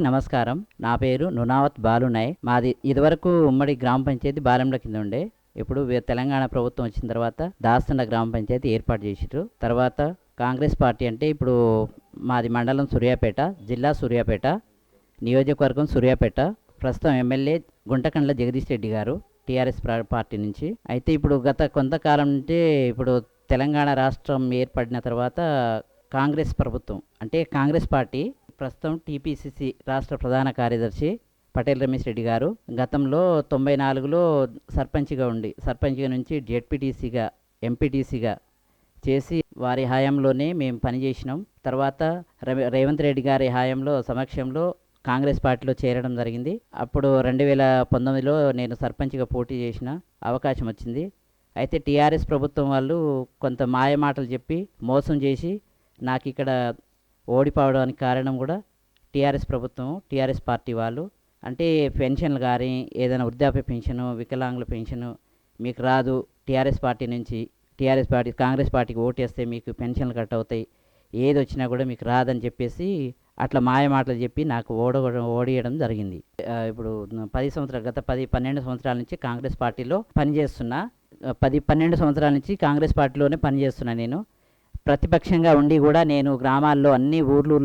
అందరికీ నమస్కారం. నా పేరు నునావత్ బాలునాయ్ మాది ఇదివరకు ఉమ్మడి గ్రామ పంచాయతీ బాలెంల కింద ఉండే. ఇప్పుడు తెలంగాణ ప్రభుత్వం వచ్చిన తర్వాత దాస్తండ గ్రామ పంచాయతీ ఏర్పాటు చేసిర్రు. తర్వాత కాంగ్రెస్ పార్టీ అంటే ఇప్పుడు మాది మండలం సూర్యాపేట జిల్లా సూర్యాపేట నియోజకవర్గం సూర్యాపేట. ప్రస్తుతం ఎమ్మెల్యే గుంటకండ్ల జగదీష్ రెడ్డి గారు టీఆర్ఎస్ పార్టీ నుంచి. అయితే ఇప్పుడు గత కొంతకాలం నుండి ఇప్పుడు తెలంగాణ రాష్ట్రం ఏర్పడిన తర్వాత కాంగ్రెస్ ప్రభుత్వం అంటే కాంగ్రెస్ పార్టీ ప్రస్తుతం టీపీసీసీ రాష్ట్ర ప్రధాన కార్యదర్శి పటేల్ రమేష్ రెడ్డి గారు. గతంలో తొంభై నాలుగులో సర్పంచ్గా ఉండి సర్పంచ్గా నుంచి జెడ్పీటీసీగా ఎంపీటీసీగా చేసి వారి హయాంలోనే మేము పనిచేసినాం. తర్వాత రవి రేవంత్ రెడ్డి గారి హయాంలో సమక్షంలో కాంగ్రెస్ పార్టీలో చేరడం జరిగింది. అప్పుడు రెండు వేల పంతొమ్మిదిలో నేను సర్పంచ్గా పోటీ చేసిన అవకాశం వచ్చింది. అయితే టీఆర్ఎస్ ప్రభుత్వం వాళ్ళు కొంత మాయ మాటలు చెప్పి మోసం చేసి నాకు ఇక్కడ ఓడిపోవడానికి కారణం కూడా టీఆర్ఎస్ ప్రభుత్వం టీఆర్ఎస్ పార్టీ వాళ్ళు. అంటే పెన్షన్లు కానీ ఏదైనా వృద్ధాప్య పెన్షను వికలాంగుల పెన్షను మీకు రాదు. టీఆర్ఎస్ పార్టీ నుంచి టీఆర్ఎస్ పార్టీ కాంగ్రెస్ పార్టీకి ఓటేస్తే మీకు పెన్షన్లు కట్ అవుతాయి. ఏది వచ్చినా కూడా మీకు రాదని చెప్పేసి అట్లా మాయ మాటలు చెప్పి నాకు ఓడగడం ఓడియడం జరిగింది. ఇప్పుడు పది సంవత్సరాలు గత పది పన్నెండు సంవత్సరాల నుంచి కాంగ్రెస్ పార్టీలో పనిచేస్తున్నా. పది పన్నెండు సంవత్సరాల నుంచి కాంగ్రెస్ పార్టీలోనే పనిచేస్తున్నా నేను. ప్రతిపక్షంగా ఉండి కూడా నేను గ్రామాల్లో అన్ని ఊర్లు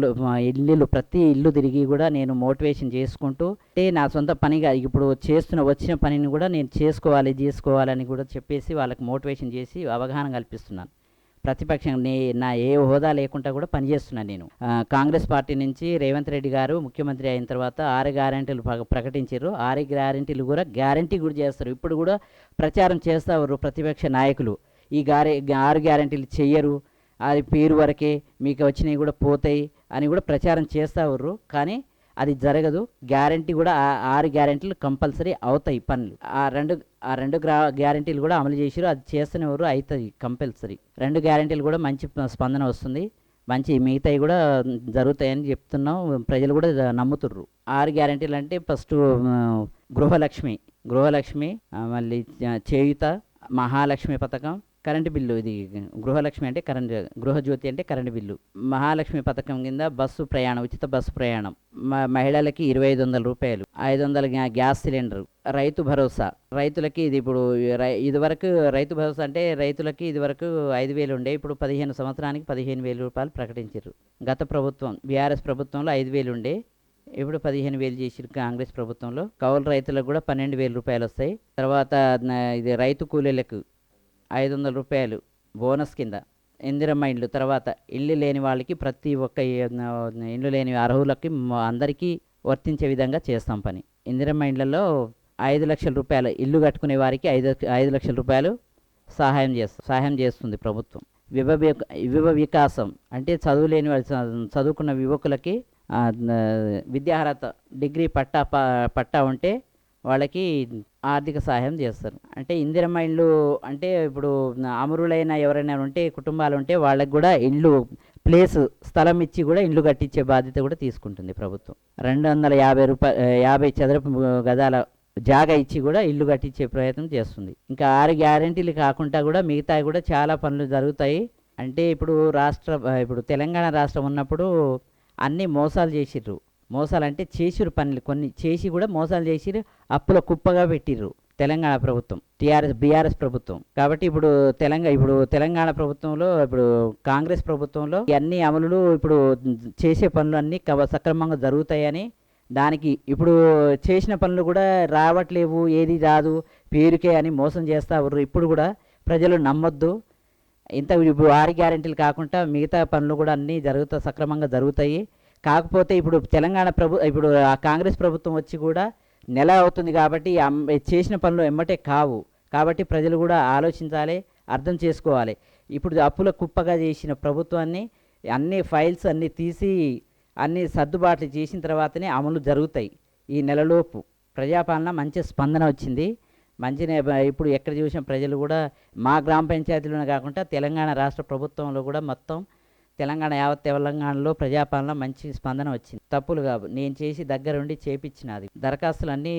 ఇల్లు ప్రతి ఇల్లు తిరిగి కూడా నేను మోటివేషన్ చేసుకుంటూ అంటే నా సొంత పనిగా ఇప్పుడు చేస్తున్న వచ్చిన పనిని కూడా నేను చేసుకోవాలి చేసుకోవాలని కూడా చెప్పేసి వాళ్ళకి మోటివేషన్ చేసి అవగాహన కల్పిస్తున్నాను. ప్రతిపక్షం నే నా ఏ హోదా లేకుండా కూడా పనిచేస్తున్నాను నేను. కాంగ్రెస్ పార్టీ నుంచి రేవంత్ రెడ్డి గారు ముఖ్యమంత్రి అయిన తర్వాత ఆరు గ్యారంటీలు ప్రకటించారు. ఆరు గ్యారంటీలు కూడా గ్యారంటీ కూడా చేస్తారు. ఇప్పుడు కూడా ప్రచారం చేస్తారు ప్రతిపక్ష నాయకులు. ఈ గారే ఆరు గ్యారంటీలు చెయ్యరు. అది పేరు వరకే మీకు వచ్చినవి కూడా పోతాయి అని కూడా ప్రచారం చేస్తారు కానీ అది జరగదు. గ్యారంటీ కూడా ఆరు గ్యారంటీలు కంపల్సరీ అవుతాయి పనులు. ఆ రెండు ఆ రెండు గ్రా గ్యారంటీలు కూడా అమలు చేసారు అది చేస్తున్నవారు అవుతుంది కంపల్సరీ. రెండు గ్యారంటీలు కూడా మంచి స్పందన వస్తుంది. మంచి మిగతాయి కూడా జరుగుతాయని చెప్తున్నాం. ప్రజలు కూడా నమ్ముతుర్రు. ఆరు గ్యారంటీలు అంటే ఫస్ట్ గృహలక్ష్మి. గృహలక్ష్మి మళ్ళీ చేయుత మహాలక్ష్మి పథకం కరెంటు బిల్లు ఇది గృహలక్ష్మి అంటే కరెంట్ గృహజ్యోతి అంటే కరెంటు బిల్లు. మహాలక్ష్మి పథకం కింద బస్సు ప్రయాణం ఉచిత బస్సు ప్రయాణం. మహిళలకి ఇరవై ఐదు వందల రూపాయలు ఐదు వందల గ్యా- గ్యాస్ సిలిండర్ రైతు భరోసా. రైతులకి ఇది ఇప్పుడు రై- ఇదివరకు రైతు భరోసా అంటే రైతులకి ఇదివరకు ఐదు వేలు ఉండే ఇప్పుడు పదిహేను సంవత్సరానికి పదిహేను వేల రూపాయలు ప్రకటించారు గత ప్రభుత్వం బీఆర్ఎస్ ప్రభుత్వంలో ఐదు వేలు ఉండే ఇప్పుడు పదిహేను వేలు చేసిన కాంగ్రెస్ ప్రభుత్వంలో. కౌలు రైతులకు కూడా పన్నెండు వేల రూపాయలు వస్తాయి. తర్వాత ఇది రైతు కూలీలకు ఐదు వందల రూపాయలు బోనస్ కింద ఇందిరమ్మ ఇండ్లు. తర్వాత ఇల్లు లేని వాళ్ళకి ప్రతి ఒక్క ఇండ్లు ఇల్లు లేని అర్హులకి అందరికీ వర్తించే విధంగా చేస్తాం పని. ఇందిరమ్మ ఇండ్లలో ఐదు లక్షల రూపాయలు ఇల్లు కట్టుకునే వారికి ఐదు ఐదు లక్షల రూపాయలు సహాయం చేస్తా సహాయం చేస్తుంది ప్రభుత్వం. విభ విక- వికాసం అంటే చదువు లేని వాళ్ళు చదువుకున్న యువకులకి విద్యార్హత డిగ్రీ పట్టా ప- పట్టా ఉంటే వాళ్ళకి ఆర్థిక సహాయం చేస్తారు. అంటే ఇందిరమ్మ ఇండ్లు అంటే ఇప్పుడు అమరులైన ఎవరైనా ఉంటే కుటుంబాలు ఉంటే వాళ్ళకి కూడా ఇల్లు ప్లేస్ స్థలం ఇచ్చి కూడా ఇల్లు కట్టించే బాధ్యత కూడా తీసుకుంటుంది ప్రభుత్వం. రెండు వందల యాభై రూపాయ యాభై చదరపు గదాల జాగా ఇచ్చి కూడా ఇల్లు కట్టించే ప్రయత్నం చేస్తుంది. ఇంకా ఆరు గ్యారెంటీలు కాకుండా కూడా మిగతా కూడా చాలా పనులు జరుగుతాయి. అంటే ఇప్పుడు రాష్ట్ర ఇప్పుడు తెలంగాణ రాష్ట్రం ఉన్నప్పుడు అన్ని మోసాలు చేసిర్రు. మోసాలు అంటే చేసిర్రు పనులు. కొన్ని చేసి కూడా మోసాలు చేసిరు అప్పుల కుప్పగా పెట్టిర్రు తెలంగాణ ప్రభుత్వం టీఆర్ఎస్ బీఆర్ఎస్ ప్రభుత్వం. కాబట్టి ఇప్పుడు తెలంగాణ ఇప్పుడు తెలంగాణ ప్రభుత్వంలో ఇప్పుడు కాంగ్రెస్ ప్రభుత్వంలో అన్ని అమలులు ఇప్పుడు చేసే పనులు అన్నీ కవ- సక్రమంగా జరుగుతాయని దానికి ఇప్పుడు చేసిన పనులు కూడా రావట్లేవు ఏది రాదు పేరుకే అని మోసం చేస్తారు ఇప్పుడు కూడా ప్రజలు నమ్మొద్దు. ఇంత ఇప్పుడు ఆరు గ్యారెంటీలు కాకుండా మిగతా పనులు కూడా అన్నీ జరుగుతా సక్రమంగా జరుగుతాయి. కాకపోతే ఇప్పుడు తెలంగాణ ప్రభు ఇప్పుడు ఆ కాంగ్రెస్ ప్రభుత్వం వచ్చి కూడా నెల అవుతుంది కాబట్టి చేసిన పనులు ఎమ్మటే కావు. కాబట్టి ప్రజలు కూడా ఆలోచించాలి అర్థం చేసుకోవాలి. ఇప్పుడు అప్పుల కుప్పగా చేసిన ప్రభుత్వాన్ని అన్ని ఫైల్స్ అన్నీ తీసి అన్ని సర్దుబాట్లు చేసిన తర్వాతనే అమలు జరుగుతాయి ఈ నెలలోపు. ప్రజాపాలన మంచి స్పందన వచ్చింది. మంచినే ఇప్పుడు ఎక్కడ చూసిన ప్రజలు కూడా మా గ్రామ పంచాయతీలోనే కాకుండా తెలంగాణ రాష్ట్ర ప్రభుత్వంలో కూడా మొత్తం తెలంగాణ యావత్ తెలంగాణలో ప్రజాపాలన మంచి స్పందన వచ్చింది. తప్పులు కాదు నేను చేసి దగ్గరుండి చేపించిన అది దరఖాస్తులు అన్నీ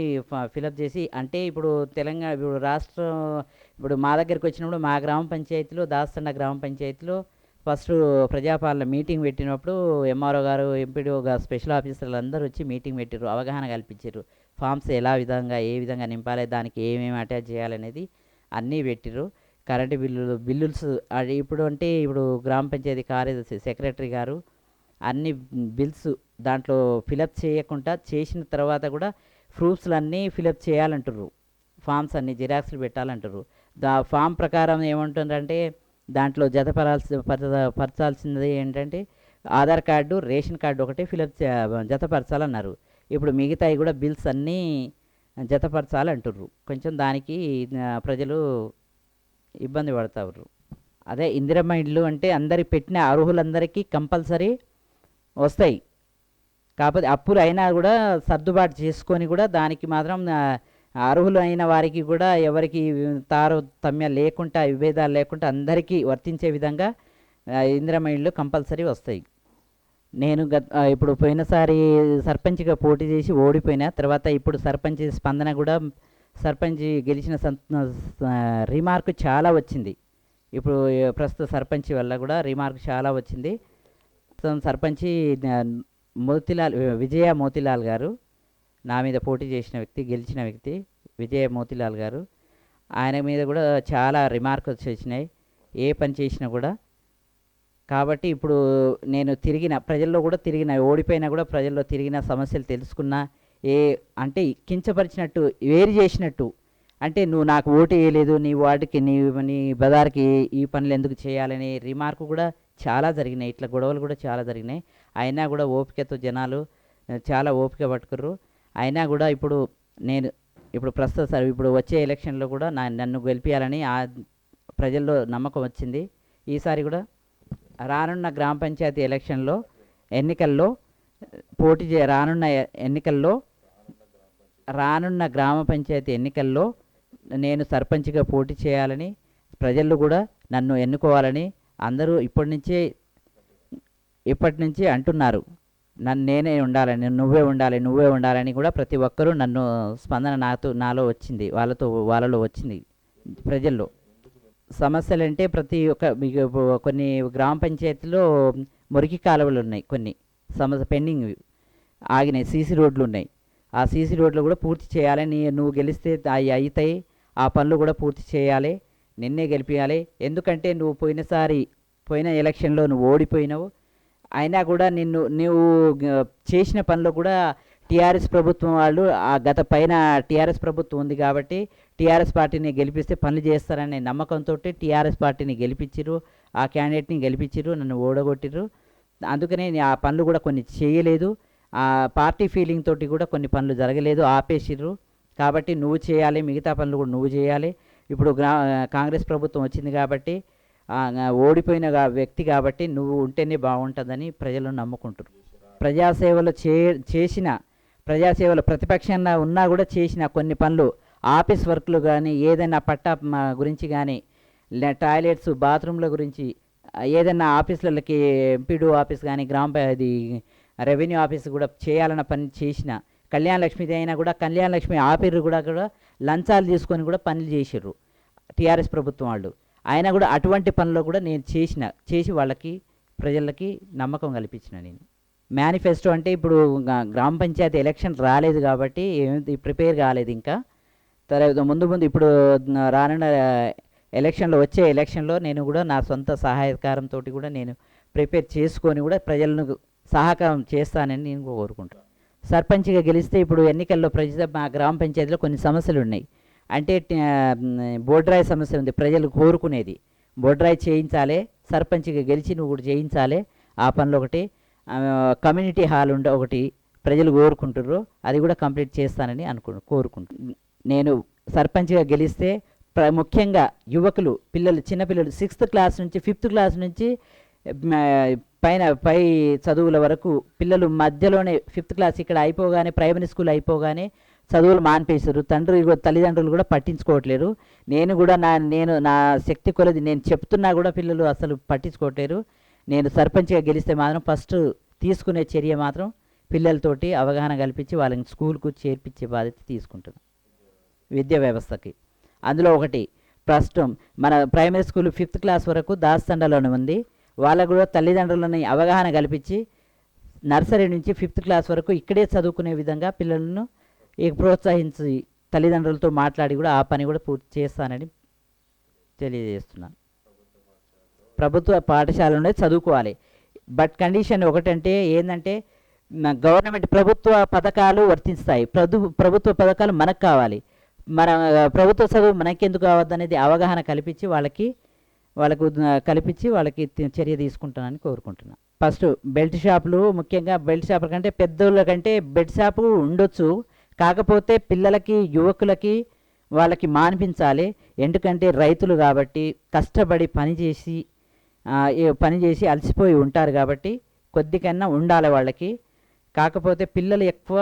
ఫిలప్ చేసి అంటే ఇప్పుడు తెలంగాణ ఇప్పుడు రాష్ట్రం ఇప్పుడు మా దగ్గరికి వచ్చినప్పుడు మా గ్రామ పంచాయతీలో దాస్తండ గ్రామ పంచాయతీలో ఫస్ట్ ప్రజాపాలన మీటింగ్ పెట్టినప్పుడు MRO garu MPDO garu special ఆఫీసర్లు అందరూ వచ్చి మీటింగ్ పెట్టారు అవగాహన కల్పించారు ఫామ్స్ ఎలా విధంగా ఏ విధంగా నింపాలి దానికి ఏమేమి అటాచ్ చేయాలనేది అన్నీ పెట్టిరు కరెంటు బిల్లులు బిల్లుల్స్ ఇప్పుడు అంటే ఇప్పుడు గ్రామ పంచాయతీ కార్యదర్శి సెక్రటరీ గారు అన్ని బిల్స్ దాంట్లో ఫిలప్ చేయకుండా చేసిన తర్వాత కూడా ప్రూఫ్స్లు అన్నీ ఫిలప్ చేయాలంటారు ఫామ్స్ అన్ని జిరాక్స్లు పెట్టాలంటారు దా ఫామ్ ప్రకారం ఏముంటుందంటే దాంట్లో జతపరాల్సి పరచ- పరచాల్సింది ఏంటంటే ఆధార్ కార్డు రేషన్ కార్డు ఒకటి ఫిలప్ జతపరచాలన్నారు. ఇప్పుడు మిగతాయి కూడా బిల్స్ అన్నీ జతపరచాలంటుర్రు. కొంచెం దానికి ప్రజలు ఇబ్బంది పడతారు అదే ఇందిరమ్మ ఇళ్ళు అంటే అందరి పెట్టిన అర్హులందరికీ కంపల్సరీ వస్తాయి. కాకపోతే అప్పులు అయినా కూడా సర్దుబాటు చేసుకొని కూడా దానికి మాత్రం అర్హులు అయిన వారికి కూడా ఎవరికి తారతమ్య లేకుండా విభేదాలు లేకుండా అందరికీ వర్తించే విధంగా ఇందిరమ్మ ఇళ్ళు కంపల్సరీ వస్తాయి. నేను గత ఇప్పుడు పోయినసారి సర్పంచ్గా పోటీ చేసి ఓడిపోయినా తర్వాత ఇప్పుడు సర్పంచ్ స్పందన కూడా సర్పంచ్ గెలిచిన సం- రీమార్క్ రిమార్క్ చాలా వచ్చింది. ఇప్పుడు ప్రస్తుత సర్పంచ్ వల్ల కూడా రిమార్క్ చాలా వచ్చింది. సర్పంచి మోతిలాల్ విజయ మోతిలాల్ గారు నా మీద పోటీ చేసిన వ్యక్తి గెలిచిన వ్యక్తి విజయ మోతిలాల్ గారు. ఆయన మీద కూడా చాలా రిమార్క్ వచ్చినాయి ఏ పని చేసినా కూడా. కాబట్టి ఇప్పుడు నేను తిరిగిన ప్రజల్లో కూడా తిరిగిన ఓడిపోయినా కూడా ప్రజల్లో తిరిగిన సమస్యలు తెలుసుకున్నా ఏ అంటే కించపరిచినట్టు వేరు చేసినట్టు. అంటే నువ్వు నాకు ఓటు వేయలేదు నీ వాటికి నీ నీ బజార్కి ఈ పనులు ఎందుకు చేయాలని రిమార్క్ కూడా చాలా జరిగినాయి. ఇట్లా గొడవలు కూడా చాలా జరిగినాయి. అయినా కూడా ఓపికతో జనాలు చాలా ఓపిక పట్టుకుర్రు. అయినా కూడా ఇప్పుడు నేను ఇప్పుడు ప్రస్తుత సార్ ఇప్పుడు వచ్చే ఎలక్షన్లో కూడా నా నన్ను గెలిపించాలని ఆ ప్రజల్లో నమ్మకం వచ్చింది. ఈసారి కూడా రానున్న గ్రామ పంచాయతీ ఎలక్షన్లో ఎన్నికల్లో పోటీ చే రానున్న ఎన్నికల్లో రానున్న గ్రామ పంచాయతీ ఎన్నికల్లో నేను సర్పంచ్గా పోటీ చేయాలని ప్రజలు కూడా నన్ను ఎన్నుకోవాలని అందరూ ఇప్పటి నుంచే ఇప్పటి నుంచి అంటున్నారు. నన్ను నేనే ఉండాలని నువ్వే ఉండాలి నువ్వే ఉండాలని కూడా ప్రతి ఒక్కరూ నన్ను స్పందన నాతో నాలో వచ్చింది వాళ్ళతో వాళ్ళలో వచ్చింది ప్రజల్లో. సమస్యలు అంటే ప్రతి ఒక్క కొన్ని గ్రామ పంచాయతీలో మురికి కాలువలు ఉన్నాయి కొన్ని. సమస్య పెండింగ్ ఆగినాయి. సీసీ రోడ్లు ఉన్నాయి. ఆ సీసీ రోడ్లు కూడా పూర్తి చేయాలని నువ్వు గెలిస్తే అవి అవుతాయి ఆ పనులు కూడా పూర్తి చేయాలి. నిన్నే గెలిపించాలి ఎందుకంటే నువ్వు పోయినసారి పోయిన ఎలక్షన్లో నువ్వు ఓడిపోయినావు. అయినా కూడా నిన్ను నువ్వు చేసిన పనులు కూడా టీఆర్ఎస్ ప్రభుత్వం వాళ్ళు ఆ గత పైన టీఆర్ఎస్ ప్రభుత్వం ఉంది కాబట్టి టీఆర్ఎస్ పార్టీని గెలిపిస్తే పనులు చేస్తారనే నమ్మకంతో టీఆర్ఎస్ పార్టీని గెలిపించిర్రు. ఆ క్యాండిడేట్ని గెలిపించిర్రు. నన్ను ఓడగొట్టిర్రు. అందుకనే ఆ పనులు కూడా కొన్ని చేయలేదు. ఆ పార్టీ ఫీలింగ్ తోటి కూడా కొన్ని పనులు జరగలేదు ఆపేసిర్రు. కాబట్టి నువ్వు చేయాలి మిగతా పనులు కూడా నువ్వు చేయాలి. ఇప్పుడు గ్రా కాంగ్రెస్ ప్రభుత్వం వచ్చింది కాబట్టి ఓడిపోయిన వ్యక్తి కాబట్టి నువ్వు ఉంటేనే బాగుంటుందని ప్రజలు నమ్ముకుంటారు. ప్రజాసేవలు చే చేసిన ప్రజాసేవలు ప్రతిపక్షంగా ఉన్నా కూడా చేసిన కొన్ని పనులు ఆఫీస్ వర్క్లు కానీ ఏదైనా పట్టా గురించి కానీ టాయిలెట్స్ బాత్రూమ్ల గురించి ఏదైనా ఆఫీసులకి ఎంపీడీ ఆఫీస్ కానీ గ్రామ అది రెవెన్యూ ఆఫీస్ కూడా చేయాలన్న పని చేసిన కళ్యాణ లక్ష్మిది అయినా కూడా కళ్యాణ లక్ష్మి ఆపిర్రు కూడా కూడా లంచాలు తీసుకొని కూడా పనులు చేసిర్రు టీఆర్ఎస్ ప్రభుత్వం వాళ్ళు. అయినా కూడా అటువంటి పనులు కూడా నేను చేసిన చేసి వాళ్ళకి ప్రజలకి నమ్మకం కల్పించిన నేను. మేనిఫెస్టో అంటే ఇప్పుడు గ్రామ పంచాయతీ ఎలక్షన్ రాలేదు కాబట్టి ఏమి ప్రిపేర్ కాలేదు ఇంకా. తర్వాత ముందు ముందు ఇప్పుడు రానున్న ఎలక్షన్లో వచ్చే ఎలక్షన్లో నేను కూడా నా సొంత సహాయకారంతో కూడా నేను ప్రిపేర్ చేసుకొని కూడా ప్రజలను సహకారం చేస్తానని నేను కోరుకుంటాను సర్పంచ్గా గెలిస్తే ఇప్పుడు ఎన్నికల్లో ప్రజల మా గ్రామ పంచాయతీలో కొన్ని సమస్యలు ఉన్నాయి. అంటే బోడ్రాయ్ సమస్య ఉంది. ప్రజలు కోరుకునేది. బోడ్రాయ్ చేయించాలి సర్పంచ్గా గెలిచి నువ్వు కూడా చేయించాలి ఆ పనులు ఒకటి. కమ్యూనిటీ హాల్ ఉండే ఒకటి ప్రజలు కోరుకుంటుర్రు. అది కూడా కంప్లీట్ చేస్తానని అనుకు కోరుకుంటున్నాను నేను సర్పంచ్గా గెలిస్తే ముఖ్యంగా యువకులు పిల్లలు చిన్నపిల్లలు సిక్స్త్ క్లాస్ నుంచి ఫిఫ్త్ క్లాస్ నుంచి పైన పై చదువుల వరకు పిల్లలు మధ్యలోనే ఫిఫ్త్ క్లాస్ ఇక్కడ అయిపోగానే ప్రైమరీ స్కూల్ అయిపోగానే చదువులు మానిపేశారు. తండ్రి తల్లిదండ్రులు కూడా పట్టించుకోవట్లేరు. నేను కూడా నా నేను నా శక్తి కొలది నేను చెప్తున్నా కూడా పిల్లలు అసలు పట్టించుకోవట్లేరు. నేను సర్పంచ్గా గెలిస్తే మాత్రం ఫస్ట్ తీసుకునే చర్య మాత్రం పిల్లలతోటి అవగాహన కల్పించి వాళ్ళని స్కూల్కు చేర్పించే బాధ్యత తీసుకుంటున్నాను విద్యా వ్యవస్థకి. అందులో ఒకటి ప్రస్తుతం మన ప్రైమరీ స్కూల్ ఫిఫ్త్ క్లాస్ వరకు దాస్తండలోనే ఉంది. వాళ్ళకు కూడా తల్లిదండ్రులని అవగాహన కల్పించి నర్సరీ నుంచి ఫిఫ్త్ క్లాస్ వరకు ఇక్కడే చదువుకునే విధంగా పిల్లలను ఈ ప్రోత్సహించి తల్లిదండ్రులతో మాట్లాడి కూడా ఆ పని కూడా పూర్తి చేస్తానని తెలియజేస్తున్నాను. ప్రభుత్వ పాఠశాలలోనే చదువుకోవాలి. బట్ కండిషన్ ఒకటంటే ఏంటంటే గవర్నమెంట్ ప్రభుత్వ పథకాలు వర్తిస్తాయి. ప్రభు ప్రభుత్వ పథకాలు మనకు కావాలి. మన ప్రభుత్వ చదువు మనకెందుకు కావద్దు అనేది అవగాహన కల్పించి వాళ్ళకి వాళ్ళకు కల్పించి వాళ్ళకి చర్య తీసుకుంటానని కోరుకుంటున్నాను ఫస్ట్ బెల్ట్ షాపులు ముఖ్యంగా బెల్ట్ షాపుల కంటే పెద్దోళ్ళ కంటే బెడ్ షాపు ఉండొచ్చు. కాకపోతే పిల్లలకి యువకులకి వాళ్ళకి మానిపించాలి. ఎందుకంటే రైతులు కాబట్టి కష్టపడి పనిచేసి పనిచేసి పని చేసి అలసిపోయి ఉంటారు కాబట్టి కొద్దికన్నా ఉండాలి వాళ్ళకి. కాకపోతే పిల్లలు ఎక్కువ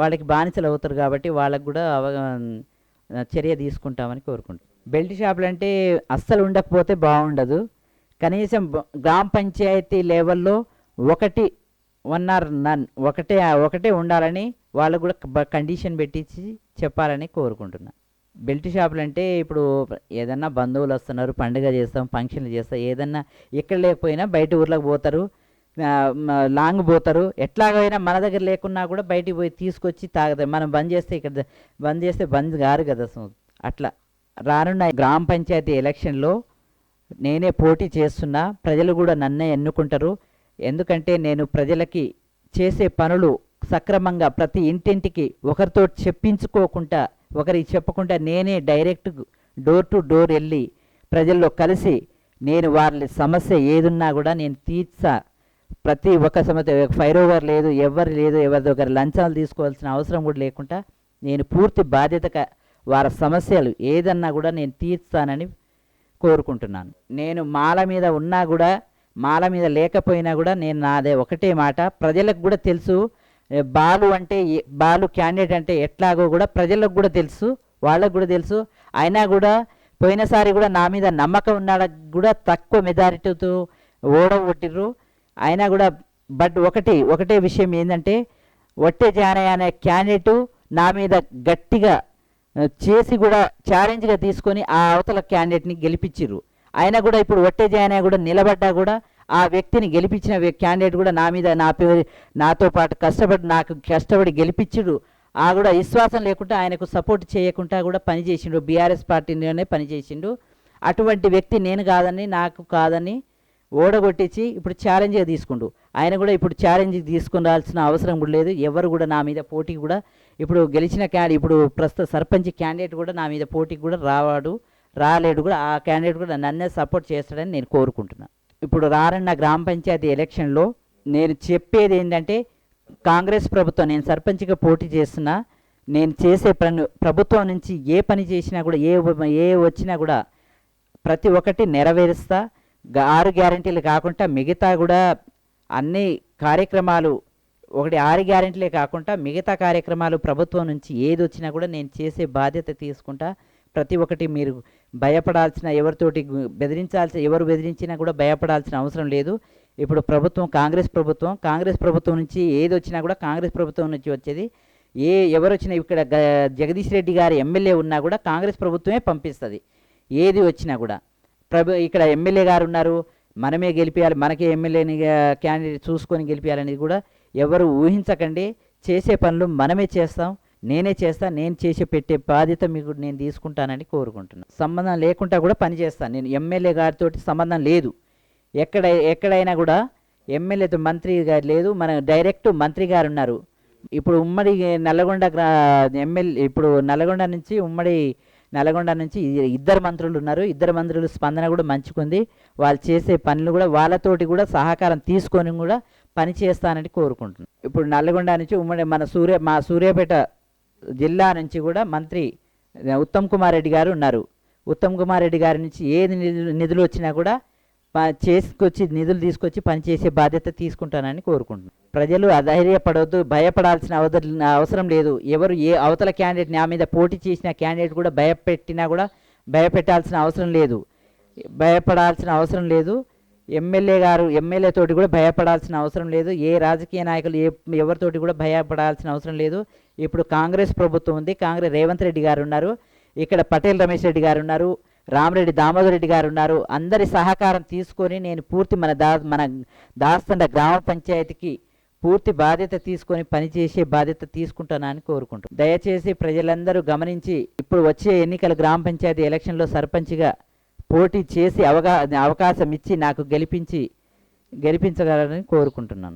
వాళ్ళకి బానిసలు అవుతారు కాబట్టి వాళ్ళకు కూడా అవగా చర్య తీసుకుంటామని కోరుకుంటాం. బెల్ట్ షాపులు అంటే అస్సలు ఉండకపోతే బాగుండదు. కనీసం గ్రామ పంచాయతీ లెవెల్లో ఒకటి వన్ ఆర్ నన్ ఒకటే ఒకటే ఉండాలని వాళ్ళకు కూడా కండిషన్ పెట్టించి చెప్పాలని కోరుకుంటున్నా. బెల్ట్ షాపులు అంటే ఇప్పుడు ఏదన్నా బంధువులు వస్తున్నారు పండుగ చేస్తాం ఫంక్షన్లు చేస్తాం ఏదన్నా ఇక్కడ లేకపోయినా బయట ఊర్లోకి పోతారు. లాంగ్ పోతారు. ఎట్లాగైనా మన దగ్గర లేకున్నా కూడా బయటికి పోయి తీసుకొచ్చి తాగదు మనం బంద్ చేస్తే ఇక్కడ బంద్ చేస్తే బంద్ కారు కదా అసలు. అట్లా రానున్న గ్రామ పంచాయతీ ఎలక్షన్లో నేనే పోటీ చేస్తున్నా. ప్రజలు కూడా నన్నే ఎన్నుకుంటారు. ఎందుకంటే నేను ప్రజలకి చేసే పనులు సక్రమంగా ప్రతి ఇంటింటికి ఒకరితో చెప్పించుకోకుండా ఒకరికి చెప్పకుండా నేనే డైరెక్ట్ డోర్ టు డోర్ వెళ్ళి ప్రజల్లో కలిసి నేను వాళ్ళ సమస్య ఏదున్నా కూడా నేను తీర్చా ప్రతి ఒక్క సమస్య ఫైర్ ఓవర్ లేదు ఎవరు లేదు ఎవరి ఒకరి లంచాలు తీసుకోవాల్సిన అవసరం కూడా లేకుండా నేను పూర్తి బాధ్యతగా వారి సమస్యలు ఏదన్నా కూడా నేను తీర్చానని కోరుకుంటున్నాను. నేను మాల మీద ఉన్నా కూడా మాల మీద లేకపోయినా కూడా నేను నాదే ఒకటే మాట. ప్రజలకు కూడా తెలుసు బాలు అంటే ఏ- బాలు క్యాండిడేట్ అంటే ఎట్లాగో కూడా ప్రజలకు కూడా తెలుసు వాళ్ళకు కూడా తెలుసు. అయినా కూడా పోయినసారి కూడా నా మీద నమ్మకం ఉన్నాడ కూడా తక్కువ మెజారిటీతో ఓడగొట్టిర్రు అయినా కూడా బట్ ఒకటి ఒకటే విషయం ఏంటంటే ఒట్టే జానయ్య అనే క్యాండిడేటు నా మీద గట్టిగా చేసి కూడా ఛాలెంజ్గా తీసుకొని ఆ అవతల క్యాండిడేట్ని గెలిపించిర్రు అయినా కూడా ఇప్పుడు ఒట్టే జానయ్య కూడా నిలబడ్డా కూడా ఆ వ్యక్తిని గెలిపించిన క్యాండిడేట్ కూడా నా మీద నా పేరు నాతో పాటు కష్టపడి నాకు కష్టపడి గెలిపించుడు ఆ కూడా విశ్వాసం లేకుండా ఆయనకు సపోర్ట్ చేయకుండా కూడా పనిచేసిండు. బీఆర్ఎస్ పార్టీలోనే పనిచేసిండు. అటువంటి వ్యక్తి నేను కాదని నాకు కాదని ఓడగొట్టించి ఇప్పుడు ఛాలెంజ్గా తీసుకుండు. ఆయన కూడా ఇప్పుడు ఛాలెంజ్ తీసుకురాల్సిన అవసరం కూడా లేదు. ఎవరు కూడా నా మీద పోటీ కూడా ఇప్పుడు గెలిచిన క్యాండి ఇప్పుడు ప్రస్తుత సర్పంచ్ క్యాండిడేట్ కూడా నా మీద పోటీకి కూడా రావాడు రాలేడు కూడా. ఆ క్యాండిడేట్ కూడా నన్నే సపోర్ట్ చేస్తాడని నేను కోరుకుంటున్నాను ఇప్పుడు రానున్న గ్రామ పంచాయతీ ఎలక్షన్లో నేను చెప్పేది ఏంటంటే కాంగ్రెస్ ప్రభుత్వం నేను సర్పంచ్గా పోటీ చేస్తున్నా నేను చేసే పని ప్రభుత్వం నుంచి ఏ పని చేసినా కూడా ఏ ఏ వచ్చినా కూడా ప్రతి ఒక్కటి నెరవేరుస్తా. ఆరు గ్యారంటీలు కాకుండా మిగతా కూడా అన్ని కార్యక్రమాలు ఒకటి ఆరు గ్యారెంటీలే కాకుండా మిగతా కార్యక్రమాలు ప్రభుత్వం నుంచి ఏది వచ్చినా కూడా నేను చేసే బాధ్యత తీసుకుంటా. ప్రతి ఒక్కటి మీరు భయపడాల్సిన ఎవరితోటి బెదిరించాల్సిన ఎవరు బెదిరించినా కూడా భయపడాల్సిన అవసరం లేదు. ఇప్పుడు ప్రభుత్వం కాంగ్రెస్ ప్రభుత్వం కాంగ్రెస్ ప్రభుత్వం నుంచి ఏది వచ్చినా కూడా కాంగ్రెస్ ప్రభుత్వం నుంచి వచ్చేది. ఏ ఎవరు వచ్చినా ఇక్కడ గ- జగదీష్ రెడ్డి గారి ఎమ్మెల్యే ఉన్నా కూడా కాంగ్రెస్ ప్రభుత్వమే పంపిస్తుంది. ఏది వచ్చినా కూడా. ప్రభు ఇక్కడ ఎమ్మెల్యే గారు ఉన్నారు మనమే గెలిపించాలి మనకే ఎమ్మెల్యేని క్యాండిడేట్ చూసుకొని గెలిపించాలనేది కూడా ఎవరు ఊహించకండి. చేసే పనులు మనమే చేస్తాం నేనే చేస్తాను నేను చేసి పెట్టే బాధ్యత మీకు నేను తీసుకుంటానని కోరుకుంటున్నాను సంబంధం లేకుండా కూడా పని చేస్తాను. నేను ఎమ్మెల్యే గారితో సంబంధం లేదు. ఎక్కడ ఎక్కడైనా కూడా ఎమ్మెల్యేతో మంత్రి గారు లేదు మన డైరెక్ట్ మంత్రి గారు ఉన్నారు. ఇప్పుడు ఉమ్మడి నల్లగొండ గ్రా ఎమ్మెల్యే ఇప్పుడు నల్లగొండ నుంచి ఉమ్మడి నల్గొండ నుంచి ఇద్దరు మంత్రులు ఉన్నారు. ఇద్దరు మంత్రులు స్పందన కూడా మంచుకుంది. వాళ్ళు చేసే పనులు కూడా వాళ్ళతోటి కూడా సహకారం తీసుకొని కూడా పని చేస్తానని కోరుకుంటున్నాను ఇప్పుడు నల్గొండ నుంచి ఉమ్మడి మన సూర్య మా సూర్యాపేట జిల్లా నుంచి కూడా మంత్రి ఉత్తమ్ కుమార్ రెడ్డి గారు ఉన్నారు. ఉత్తమ్ కుమార్ రెడ్డి గారి నుంచి ఏది నిధులు నిధులు వచ్చినా కూడా చేసుకొచ్చి నిధులు తీసుకొచ్చి పనిచేసే బాధ్యత తీసుకుంటానని కోరుకుంటున్నాను ప్రజలు అధైర్యపడవద్దు భయపడాల్సిన అవసరం లేదు. ఎవరు ఏ అవతల క్యాండిడేట్ నా మీద పోటీ చేసిన క్యాండిడేట్ కూడా భయపెట్టినా కూడా భయపెట్టాల్సిన అవసరం లేదు. భయపడాల్సిన అవసరం లేదు. ఎమ్మెల్యే గారు ఎమ్మెల్యే తోటి కూడా భయపడాల్సిన అవసరం లేదు. ఏ రాజకీయ నాయకులు ఏ ఎవరితోటి కూడా భయపడాల్సిన అవసరం లేదు. ఇప్పుడు కాంగ్రెస్ ప్రభుత్వం ఉంది. కాంగ్రెస్ రేవంత్ రెడ్డి గారు ఉన్నారు. ఇక్కడ పటేల్ రమేష్ రెడ్డి గారు ఉన్నారు. రామరెడ్డి దామోదర్ రెడ్డి గారు ఉన్నారు. అందరి సహకారం తీసుకొని నేను పూర్తి మన దా మన దాస్తండ గ్రామ పంచాయతీకి పూర్తి బాధ్యత తీసుకొని పనిచేసే బాధ్యత తీసుకుంటానని కోరుకుంటున్నాను దయచేసి ప్రజలందరూ గమనించి ఇప్పుడు వచ్చే ఎన్నికల గ్రామ పంచాయతీ ఎలక్షన్లో సర్పంచ్గా పోటీ చేసి అవగా అవకాశం ఇచ్చి నాకు గెలిపించి గెలిపించగలరని కోరుకుంటున్నాను.